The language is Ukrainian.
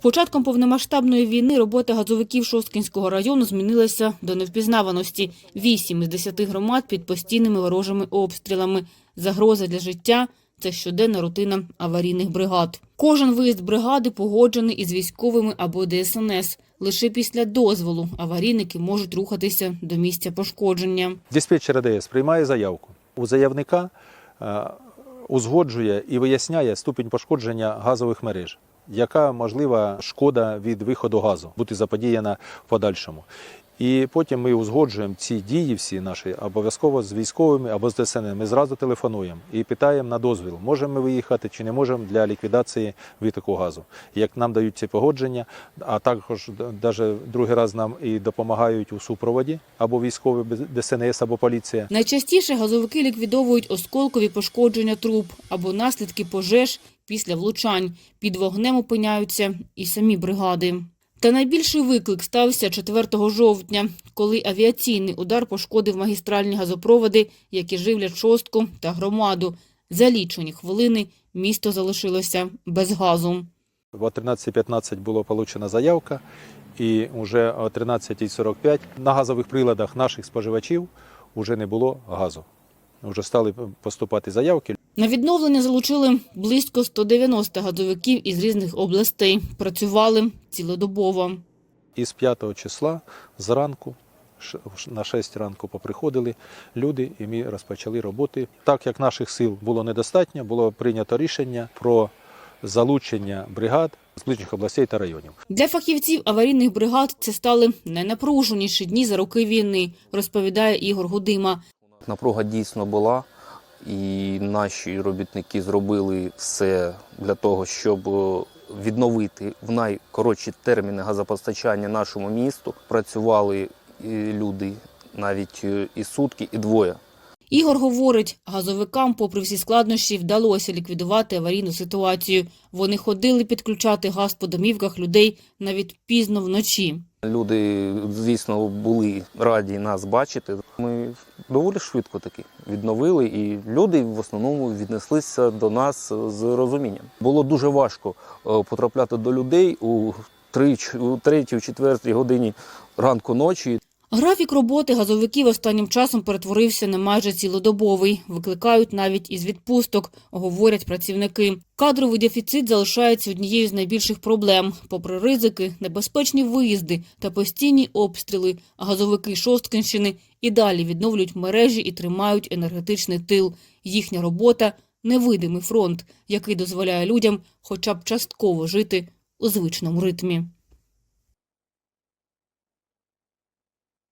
початком повномасштабної війни робота газовиків Шосткінського району змінилася до невпізнаваності. Вісім із десяти громад під постійними ворожими обстрілами. Загроза для життя – це щоденна рутина аварійних бригад. Кожен виїзд бригади погоджений із військовими або ДСНС. Лише після дозволу аварійники можуть рухатися до місця пошкодження. Диспетчер АДС приймає заявку. У заявника е, узгоджує і виясняє ступінь пошкодження газових мереж, яка можлива шкода від виходу газу бути заподіяна в подальшому. І потім ми узгоджуємо ці дії всі наші обов'язково з військовими або з ДСН. Ми зразу телефонуємо і питаємо на дозвіл, можемо ми виїхати чи не можемо для ліквідації витоку газу. Як нам дають ці погодження, а також навіть другий раз нам і допомагають у супроводі або військові ДСНС, або поліція. Найчастіше газовики ліквідовують осколкові пошкодження труб або наслідки пожеж після влучань. Під вогнем опиняються і самі бригади. Та найбільший виклик стався 4 жовтня, коли авіаційний удар пошкодив магістральні газопроводи, які живлять шостку та громаду. За лічені хвилини місто залишилося без газу. В 13.15 була получена заявка, і вже о 13.45 на газових приладах наших споживачів вже не було газу. Вже стали поступати заявки. На відновлення залучили близько 190 газовиків із різних областей. Працювали цілодобово. І з 5 числа зранку ш- на 6 ранку поприходили люди, і ми розпочали роботи. Так як наших сил було недостатньо, було прийнято рішення про залучення бригад з ближніх областей та районів. Для фахівців аварійних бригад це стали найнапруженіші дні за роки війни, розповідає Ігор Гудима. Напруга дійсно була, і наші робітники зробили все для того, щоб е, відновити в найкоротші терміни газопостачання нашому місту. Працювали е, люди навіть е, і сутки, і двоє. Ігор говорить, газовикам, попри всі складнощі, вдалося ліквідувати аварійну ситуацію. Вони ходили підключати газ по домівках людей навіть пізно вночі. Люди, звісно, були раді нас бачити. Ми доволі швидко таки відновили, і люди в основному віднеслися до нас з розумінням. Було дуже важко е, потрапляти до людей у 3, у 3-4 годині ранку ночі. Графік роботи газовиків останнім часом перетворився на майже цілодобовий. Викликають навіть із відпусток, говорять працівники. Кадровий дефіцит залишається однією з найбільших проблем. Попри ризики, небезпечні виїзди та постійні обстріли, газовики Шосткинщини і далі відновлюють мережі і тримають енергетичний тил. Їхня робота – невидимий фронт, який дозволяє людям хоча б частково жити у звичному ритмі.